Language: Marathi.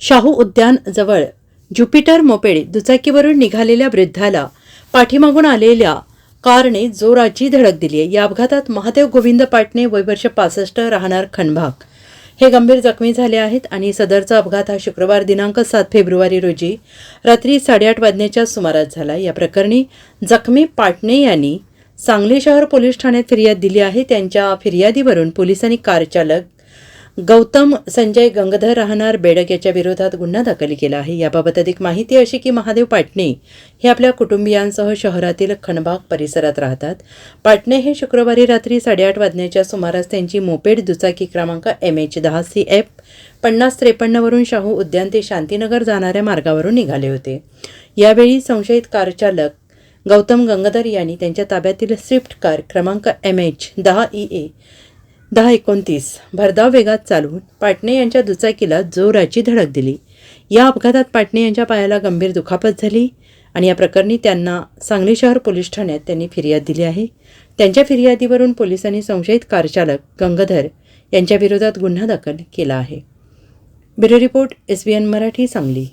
शाहू उद्यान जवळ ज्युपिटर मोपेड दुचाकीवरून निघालेल्या वृद्धाला पाठीमागून आलेल्या कारने जोराची धडक दिली आहे. या अपघातात महादेव गोविंद पाटणे वय वर्ष पासष्ट राहणार खणभाग हे गंभीर जखमी झाले आहेत आणि सदरचा अपघात हा शुक्रवार दिनांक सात फेब्रुवारी रोजी रात्री साडेआठ वाजण्याच्या सुमारास झाला या प्रकरणी जखमी पाटणे यांनी सांगली शहर पोलीस ठाण्यात फिर्याद दिली आहे. त्यांच्या फिर्यादीवरून पोलिसांनी कार चालक गौतम संजय गंगधर राहणार बेडक याच्या विरोधात गुन्हा दाखल केला आहे. याबाबत अधिक माहिती अशी की महादेव पाटणे हे आपल्या कुटुंबियांसह शहरातील खणबाग परिसरात राहतात. पाटणे हे शुक्रवारी रात्री साडेआठ वाजण्याच्या सुमारास त्यांची मोपेड दुचाकी क्रमांक एम एच दहा सी एफ पन्नास त्रेपन्नवरून शाहू उद्यान ते शांतीनगर जाणाऱ्या मार्गावरून निघाले होते. यावेळी संशयित कारचालक गौतम गंगाधर यांनी त्यांच्या ताब्यातील स्विफ्ट कार क्रमांक एम एच दहा ई ए दहा एकोणतीस. भरधाव वेगात चालवून पाटणे यांच्या दुचाकीला जोराची धडक दिली. या अपघातात पाटणे यांच्या पायाला गंभीर दुखापत झाली आणि या प्रकरणी त्यांना सांगली शहर पोलीस ठाण्यात त्यांनी फिर्याद दिली आहे. त्यांच्या फिर्यादीवरून पोलिसांनी संशयित कारचालक गंगाधर यांच्याविरोधात गुन्हा दाखल केला आहे. Bureau report S B N Marathi Sangli.